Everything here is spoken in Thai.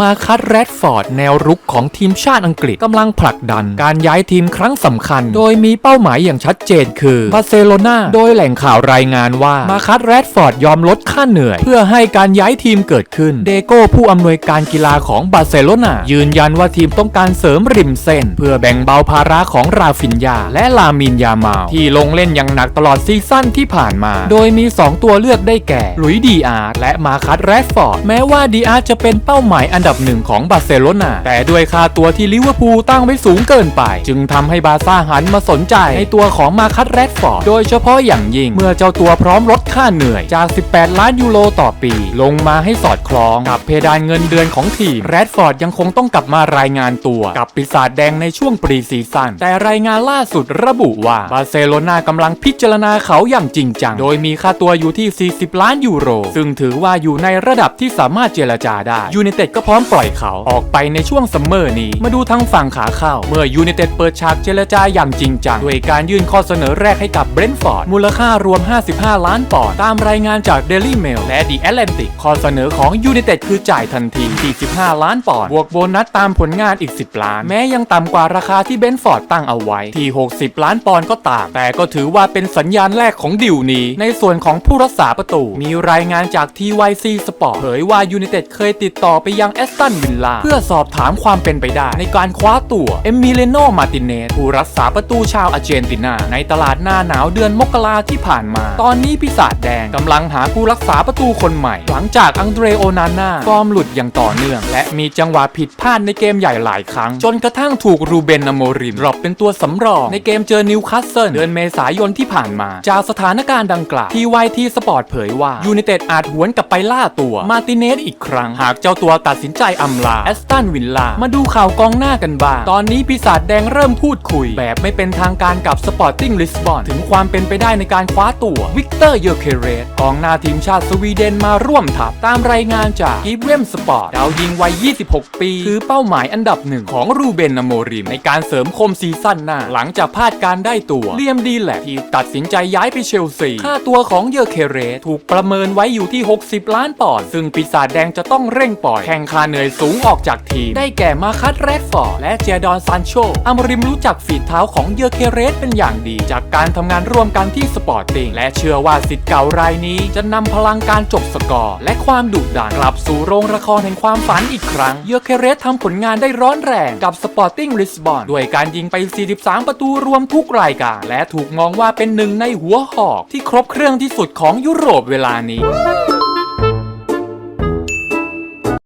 มาคัตแรดฟอร์ดแนวรุกของทีมชาติอังกฤษกำลังผลักดัน การย้ายทีมครั้งสำคัญ โดยมีเป้าหมายอย่างชัดเจนคือบาร์เซโลนาโดยแหล่งข่าวรายงานว่ามาคัตแรดฟอร์ดยอมลดค่าเหนื่อย เพื่อให้การย้ายทีมเกิดขึ้น เดโก้ผู้อำนวยการกีฬาของบาร์เซโลนายืนยันว่าทีมต้องการเสริมริมเส้น เพื่อแบ่งเบาภาระของราฟินยา และลามินยามาลที่ลงเล่นอย่างหนักตลอดซีซั่นที่ผ่านมา โดยมี 2 ตัวเลือกได้แก่ หลุยดีอาร์และมาคัตแรดฟอร์ดแม้ว่าดีอาร์จะเป็นเป้าหมายอันดับหนึ่งของบาร์เซโลนาแต่ด้วยค่าตัวที่ลิเวอร์พูลตั้งไว้สูงเกินไป จึงทำให้บาซ่าหันมาสนใจในตัวของมาคัตแรดฟอร์ดโดยเฉพาะอย่างยิ่ง เมื่อเจ้าตัวพร้อมลดค่าเหนื่อยจาก 18 ล้านยูโรต่อปี ลงมาให้สอดคล้องกับเพดานเงินเดือนของทีมแรดฟอร์ดยังคงต้องกลับมารายงานตัวกับปีศาจแดงในช่วงปรีซีซั่นแต่รายงานล่าสุดระบุว่าบาร์เซโลนากำลังพิจารณาเขาอย่างจริงจัง โดยมีค่าตัวอยู่ที่ 40 ล้านยูโร ซึ่งถือว่าอยู่ในระดับที่สามารถเจรจาได้ยูไนเต็ดก็พร้อมปล่อยเขาออกไปในช่วงซัมเมอร์นี้ มาดูทางฝั่งขาเข้า เมื่อยูไนเต็ดเปิดฉากเจรจาอย่างจริงจัง ด้วยการยื่นข้อเสนอแรกให้กับเบรนท์ฟอร์ดมูลค่ารวม 55 ล้านปอนด์ตามรายงานจาก Daily Mail และ The Atlantic ข้อเสนอของยูไนเต็ดคือจ่ายทันที 45 ล้านปอนด์บวกโบนัสตามผลงานอีก 10 ล้าน แม้ยังต่ำกว่าราคาที่เบนท์ฟอร์ดตั้งเอาไว้ที่ 60 ล้านปอนด์ก็ตาม แต่ก็ถือว่าเป็นสัญญาณแรกของดิวนี้ ในส่วนของผู้รักษาประตู มีรายงานจาก TYC Sport เผยว่ายูไนเต็ดเคยติดต่อไปยังแอสตันวิลล่าเพื่อสอบถามความเป็นไปได้ ในการคว้าตัวเอมิเลโนมาติเนสผู้รักษาประตูชาวอาร์เจนตินา ในตลาดหน้าหนาวเดือนมกราที่ผ่านมา ตอนนี้ปีศาจแดงกำลังหาผู้รักษาประตูคนใหม่ หลังจากอังเดรโอนาน่าฟอร์มหลุดอย่างต่อเนื่อง และมีจังหวะผิดพลาดในเกมใหญ่หลายครั้ง จนกระทั่งถูกรูเบนอโมริมดรอปเป็นตัวสำรอง ในเกมเจอนิวคาสเซิลเดือนเมษายนที่ผ่านมา จากสถานการณ์ดังกล่าวที่ไวทีสปอร์ตเผยว่ายูไนเต็ดอาจหวนกลับไปล่าตัวมาติเนสอีกครั้ง หากเจ้าตัวตัดสินใจอำลาแอสตันวิลล่ามาดูข่าวกองหน้ากันบ้าง ตอนนี้ปีศาจแดงเริ่มพูดคุย แบบไม่เป็นทางการกับสปอร์ติ้งลิสบอนถึงความเป็นไปได้ในการคว้าตัววิกเตอร์เยอเคเรสกองหน้าทีมชาติสวีเดนมาร่วมทัพ ตามรายงานจากอีเวมสปอร์ตดาวยิงวัย 26 ปี คือเป้าหมายอันดับหนึ่งของรูเบนอโมริมในการเสริมคมซีซั่นหน้า หลังจากพลาดการได้ตัวเลียมดีแหละที่ตัดสินใจย้ายไปเชลซีค่าตัวของเยอเคเรสถูกประเมินไว้อยู่ที่ 60 ล้านปอนด์ซึ่งปีศาจแดงจะต้องเร่งปล่อยแข่งค่าเหนื่อยสูงออกจากทีม ได้แก่มาคัตแรดฟอร์ดและเจดอนซานโชอัมริมรู้จักฝีเท้าของเยอเคเรสเป็นอย่างดี จากการทำงานร่วมกันที่สปอร์ติ้งและเชื่อว่าสิทธิ์เก่ารายนี้ จะนำพลังการจบสกอร์และความดุดันกลับสู่โรงละครแห่งความฝันอีกครั้ง เยอเคเรสทำผลงานได้ร้อนแรงกับสปอร์ติ้งลิสบอนด้วยการยิงไป 43 ประตูรวมทุกรายการ และถูกมองว่าเป็นหนึ่งในหัวหอกที่ครบเครื่องที่สุดของยุโรปเวลานี้